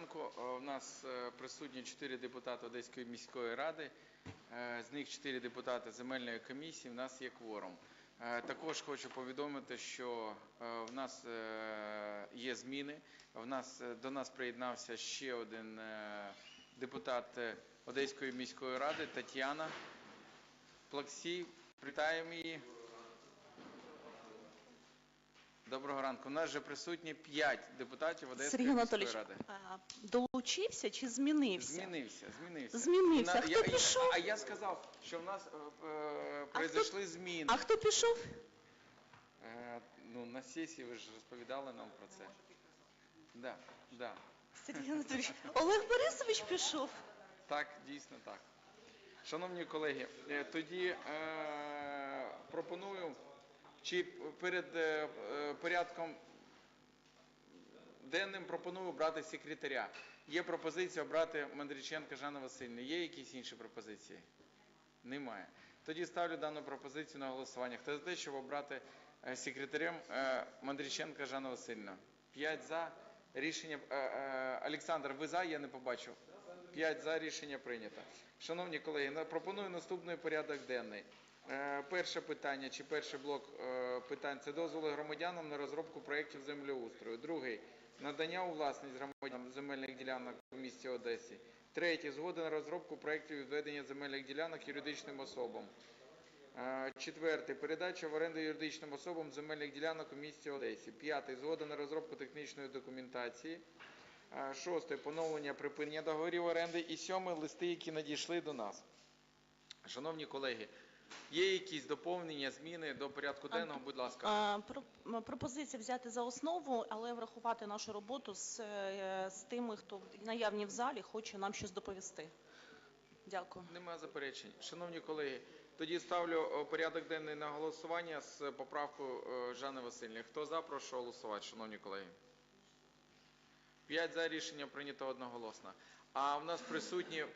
Е, У нас е, присутні чотири депутати Одеської міської ради, е, з них чотири депутати земельної комісії. У нас є кворум. Також хочу повідомити, що в нас є зміни. В нас до нас приєднався ще один депутат Одеської міської ради Тетяна Плаксій. Привітаємо її. Доброго ранку. У нас вже присутні п'ять депутатів Одеської Сергій міської Анатолійович, ради. а, долучився чи змінився? Змінився, змінився. Змінився. На- Хто я, пішов? А я сказав, що в нас е, е, А произошли зміни. А хто пішов? Е, ну, на сесії ви ж розповідали нам про це. Да, да. Сергій Анатолійович, Олег Борисович пішов. Так, дійсно так. Шановні колеги, е, тоді е, пропоную, чи перед е, е, порядком денним пропоную обрати секретаря. Є пропозиція обрати Мандріченка Жанна Васильівна. Є якісь інші пропозиції? Немає. Тоді ставлю дану пропозицію на голосування. Хто за те, щоб обрати е, секретарем Мандріченка Жанна Васильівна? П'ять за. Рішення. Олександр, ви за? Я не побачив. П'ять за. Рішення прийнято. Шановні колеги, пропоную наступний порядок денний. Е, Перше питання чи перший блок е, питань це дозволи громадянам на розробку проєктів землеустрою. Другий надання у власність громадянам земельних ділянок у місті Одесі. Третє згода на розробку проєктів відведення земельних ділянок юридичним особам. Е, Четвертий передача в оренду юридичним особам земельних ділянок у місті Одесі. П'ятий згода на розробку технічної документації. Е, Шостий поновлення припинення договорів оренди. І сьомий листи, які надійшли до нас. Шановні колеги, є якісь доповнення, зміни до порядку денного? Будь ласка. А, про- Пропозиція взяти за основу, але врахувати нашу роботу з, е, з тими, хто наявні в залі, хоче нам щось доповісти. Дякую. Нема заперечень. Шановні колеги, тоді ставлю е, порядок денний на голосування з поправкою е, Жанни Васильівни. Хто за, прошу голосувати, шановні колеги. П'ять за рішення прийнято одноголосно. А в нас присутні, е,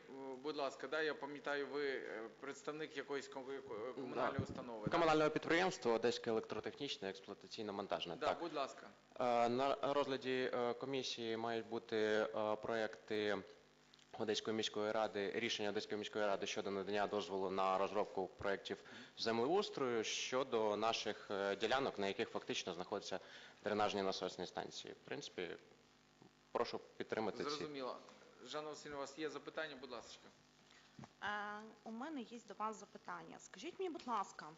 будь ласка, да, я пам'ятаю, ви е, представник якоїсь ком- е, комунальної Да. установи. да? Комунального підприємства Одеське електротехнічне експлуатаційно-монтажне. Да, Так. будь ласка. Е, На розгляді е, комісії мають бути е, проекти Одеської міської ради, рішення Одеської міської ради щодо надання дозволу на розробку проєктів землеустрою щодо наших е, ділянок, на яких фактично знаходяться дренажні насосні станції. В принципі, прошу підтримати ці. Зрозуміло. Жанна Васильівна, у вас є запитання, будь ласка. Е, У мене є до вас запитання. Скажіть мені, будь ласка,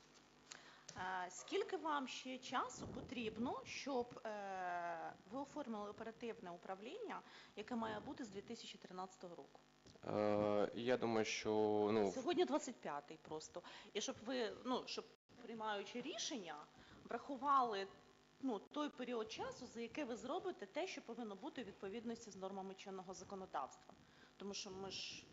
е, скільки вам ще часу потрібно, щоб е, ви оформили оперативне управління, яке має бути з 2013 року? Е, Я думаю, що ну, Сьогодні 25-й просто. І щоб ви, ну, щоб приймаючи рішення, врахували ну, той період часу, за яке ви зробите те, що повинно бути у відповідності з нормами чинного законодавства. Тому що ми ж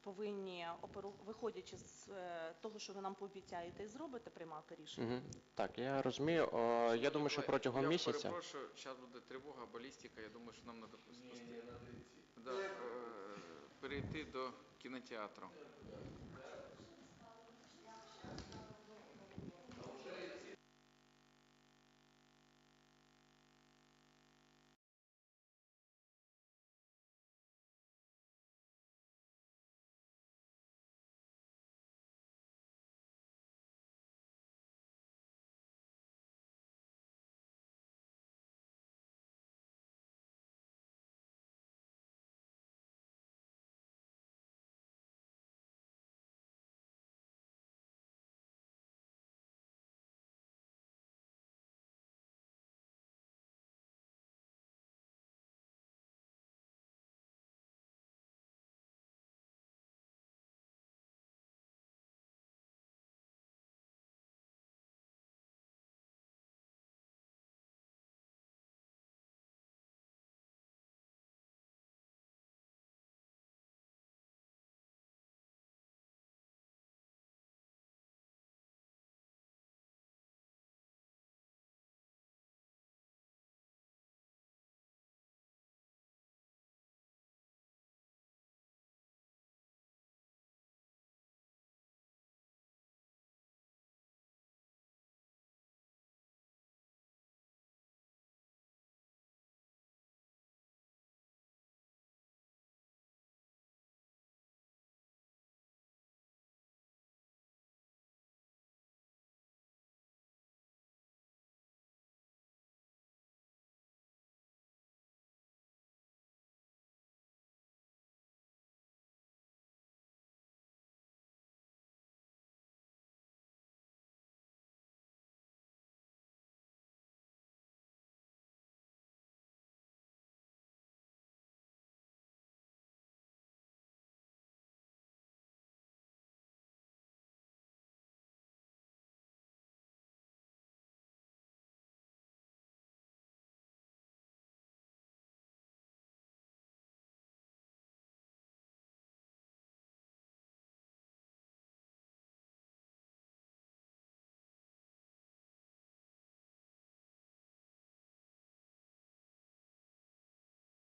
повинні, оперу- виходячи з е, того, що ви нам пообіцяєте і зробите, приймати рішення. Мгм. Так, я розумію. Е, Я думаю, що протягом я місяця. перепрошую, зараз буде тривога, балістика, я думаю, що нам треба спустити. Да, е, перейти до кінотеатру.